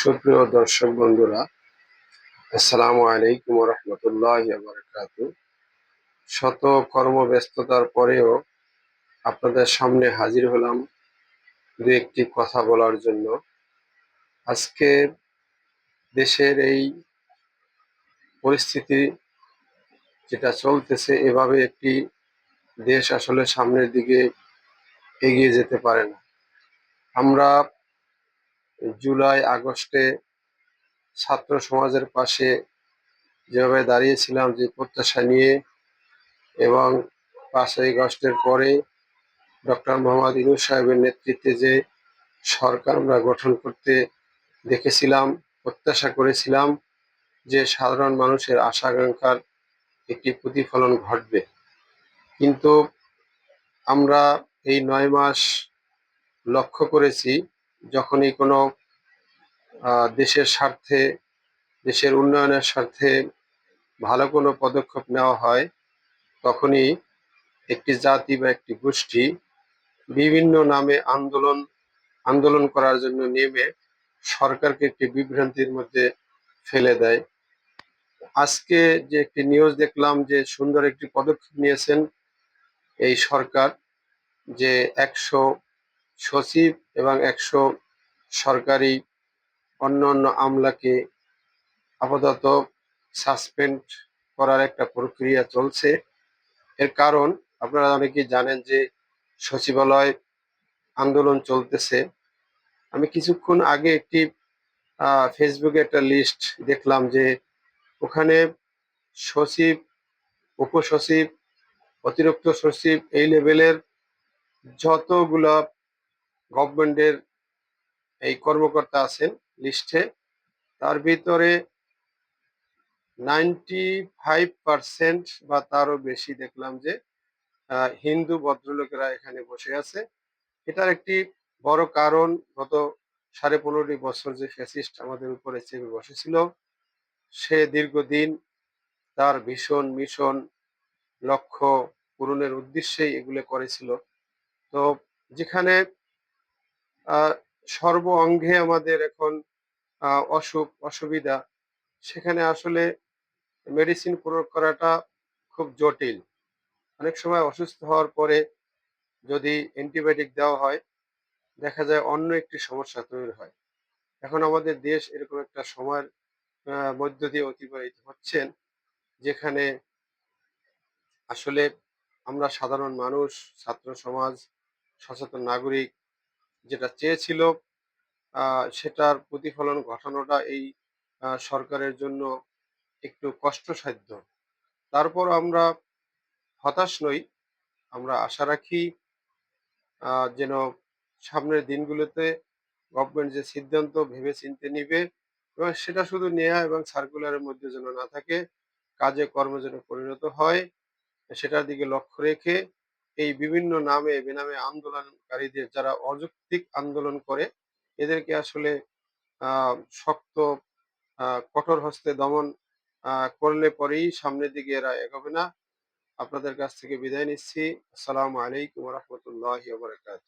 সুপ্রিয় দর্শক বন্ধুরা, আসসালামু আলাইকুম রহমতুল্লাহ বারকাত শত কর্মব্যস্ততার পরেও আপনাদের সামনে হাজির হলাম দু একটি কথা বলার জন্য। আজকে দেশের এই পরিস্থিতি যেটা চলতেছে, এভাবে একটি দেশ আসলে সামনের দিকে এগিয়ে যেতে পারে না। আমরা জুলাই, আগস্টে ছাত্র সমাজের পাশে যেভাবে দাঁড়িয়েছিলাম যে প্রত্যাশা নিয়ে এবং পাঁচই আগস্টের পরে ডক্টর মোহাম্মদ ইনুস সাহেবের নেতৃত্বে যে সরকার আমরা গঠন করতে দেখেছিলাম, প্রত্যাশা করেছিলাম যে সাধারণ মানুষের আশা আকাঙ্ক্ষার একটি প্রতিফলন ঘটবে। কিন্তু আমরা এই নয় মাস লক্ষ্য করেছি যখনই কোনো দেশের স্বার্থে, দেশের উন্নয়নের স্বার্থে ভালো কোনো পদক্ষেপ নেওয়া হয়, তখনই একটি জাতি বা একটি গোষ্ঠী বিভিন্ন নামে আন্দোলন আন্দোলন করার জন্য নেমে সরকারকে একটি বিভ্রান্তির মধ্যে ফেলে দেয়। আজকে যে একটি নিউজ দেখলাম যে সুন্দর একটি পদক্ষেপ নিয়েছেন এই সরকার যে একশো সচিব এবং একশো সরকারি অন্য অন্য আমলাকে আপাতত সাসপেন্ড করার একটা প্রক্রিয়া চলছে। এর কারণ আপনারা অনেকেই জানেন যে সচিবালয় আন্দোলন চলতেছে। আমি কিছুক্ষণ আগে একটি ফেসবুকে একটা লিস্ট দেখলাম যে ওখানে সচিব, উপসচিব, অতিরিক্ত সচিব এই লেভেলের যতগুলা গভর্নমেন্টের এই কর্মকর্তা আছেন লিস্টে, তার ভিতরে নাইনটি ফাইভ পার্সেন্ট বা তারও বেশি দেখলাম যে হিন্দু ভদ্রলোকেরা এখানে বসে আছে। এটার একটি বড় কারণ, গত সাড়ে পনেরোটি বছর যে ফ্যাসিস্ট আমাদের উপরে চেপে বসেছিল, সে দীর্ঘদিন তার ভীষণ, মিশন, লক্ষ্য পূরণের উদ্দেশ্যেই এগুলো করেছিল। তো যেখানে সর্ব অঙ্গে আমাদের এখন অসুখ, অসুবিধা। সেখানে আসলে মেডিসিন প্রয়োগ করাটা খুব জটিল। অনেক সময় অসুস্থ হওয়ার পরে যদি অ্যান্টিবায়োটিক দেওয়া হয়, দেখা যায় অন্য একটি সমস্যা তৈরি হয়। এখন আমাদের দেশ এরকম একটা সময়ের মধ্য দিয়ে অতিবাহিত হচ্ছেন, যেখানে আসলে আমরা সাধারণ মানুষ, ছাত্র সমাজ, সচেতন নাগরিক যেটা চেয়েছিল সেটার প্রতিফলন ঘটানোটা এই সরকারের জন্য একটু কষ্টসাধ্য। তারপর আমরা হতাশ নই। আমরা আশা রাখি যেন সামনের দিনগুলোতে গভর্নমেন্ট যে সিদ্ধান্ত ভেবে চিনতে নিবে এবং সেটা শুধু নেয়া এবং সার্কুলারের মধ্যে যেন না থাকে, কাজে কর্মে যেন পরিণত হয়, সেটার দিকে লক্ষ্য রেখে এই বিভিন্ন নামে বেনামে আন্দোলনকারীদের যারা অযৌক্তিক আন্দোলন করে, এদেরকে আসলে শক্ত কঠোর হস্তে দমন করলে পরেই সামনের দিকে এরা এগোবে না। আপনাদের কাছ থেকে বিদায় নিচ্ছি। আসসালামু আলাইকুম রহমতুল্লাহ বারকাত